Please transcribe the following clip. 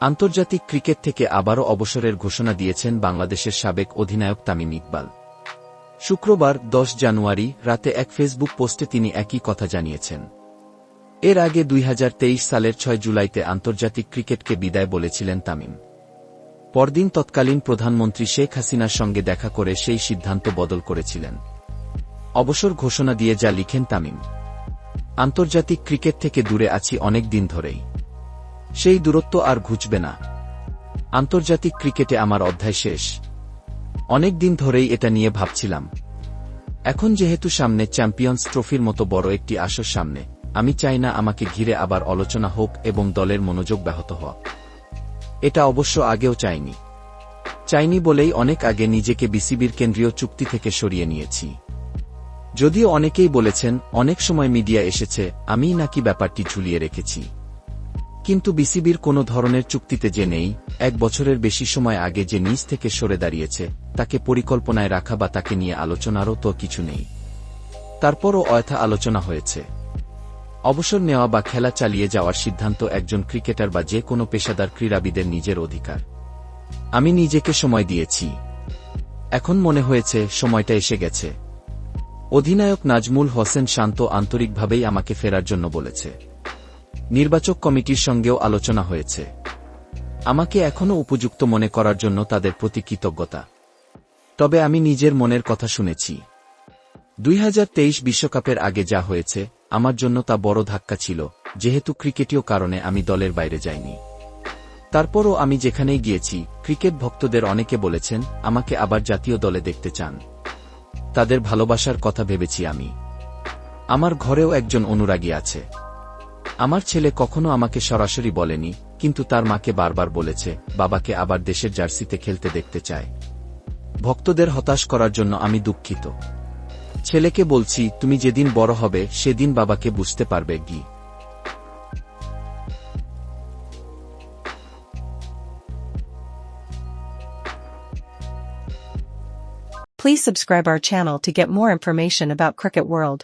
আন্তর্জাতিক ক্রিকেট থেকে আবারও অবসরের ঘোষণা দিয়েছেন বাংলাদেশের সাবেক অধিনায়ক তামিম ইকবাল। শুক্রবার, দশ জানুয়ারি, রাতে এক ফেসবুক পোস্টে তিনি একই কথা জানিয়েছেন। এর আগে দুই হাজার তেইশ সালের ছয় জুলাইতে আন্তর্জাতিক ক্রিকেটকে বিদায় বলেছিলেন তামিম। পরদিন তৎকালীন প্রধানমন্ত্রী শেখ হাসিনার সঙ্গে দেখা করে সেই সিদ্ধান্ত বদল করেছিলেন। অবসর ঘোষণা দিয়ে যা লিখেন তামিম। আন্তর্জাতিক ক্রিকেট থেকে দূরে আছি অনেক দিন ধরেই। সেই দূরত্ব আর ঘুচবে না। আন্তর্জাতিক ক্রিকেটে আমার অধ্যায় শেষ। অনেক দিন ধরেই এটা নিয়ে ভাবছিলাম। এখন যেহেতু সামনে চ্যাম্পিয়ন্স ট্রফির মতো বড় একটি আসর সামনে, আমি চাই না আমাকে ঘিরে আবার আলোচনা হোক এবং দলের মনোযোগ ব্যাহত হওয়া। এটা অবশ্য আগেও চাইনি। চাইনি বলেই অনেক আগে নিজেকে বিসিবির কেন্দ্রীয় চুক্তি থেকে সরিয়ে নিয়েছি। যদিও অনেকেই বলেছেন, অনেক সময় মিডিয়া এসেছে, আমিই নাকি ব্যাপারটি ঝুলিয়ে রেখেছি। কিন্তু বিসিবির কোনো ধরনের চুক্তিতে যে নেই, এক বছরের বেশি সময় আগে যে নিজ থেকে সরে দাঁড়িয়েছে, তাকে পরিকল্পনায় রাখা বা তাকে নিয়ে আলোচনারও তো কিছু নেই। তারপরও অয়থা আলোচনা হয়েছে। অবসর নেওয়া বা খেলা চালিয়ে যাওয়ার সিদ্ধান্ত একজন ক্রিকেটার বা যে কোনো পেশাদার ক্রীড়াবিদের নিজের অধিকার। আমি নিজেকে সময় দিয়েছি। এখন মনে হয়েছে, সময়টা এসে গেছে। অধিনায়ক নাজমুল হোসেন শান্ত আন্তরিকভাবেই আমাকে ফেরার জন্য বলেছে। নির্বাচক কমিটির সঙ্গেও আলোচনা হয়েছে। আমাকে এখনও উপযুক্ত মনে করার জন্য তাদের প্রতি কৃতজ্ঞতা। তবে আমি নিজের মনের কথা শুনেছি। দুই বিশ্বকাপের আগে যা হয়েছে, আমার জন্য তা বড় ধাক্কা ছিল, যেহেতু ক্রিকেটীয় কারণে আমি দলের বাইরে যাইনি। তারপরও আমি যেখানেই গিয়েছি, ক্রিকেট ভক্তদের অনেকে বলেছেন, আমাকে আবার জাতীয় দলে দেখতে চান। তাদের ভালোবাসার কথা ভেবেছি আমি। আমার ঘরেও একজন অনুরাগী আছে। আমার ছেলে কখনো আমাকে সরাসরি বলেনি, কিন্তু তার মাকে বারবার বলেছে, বাবাকে আবার দেশের জার্সিতে খেলতে দেখতে চায়। ভক্তদের হতাশ করার জন্য আমি দুঃখিত। ছেলেকে বলছি, তুমি যেদিন বড় হবে, সেদিন বাবাকে বুঝতে পারবে, গি। Please subscribe our channel to get more information about Cricket World.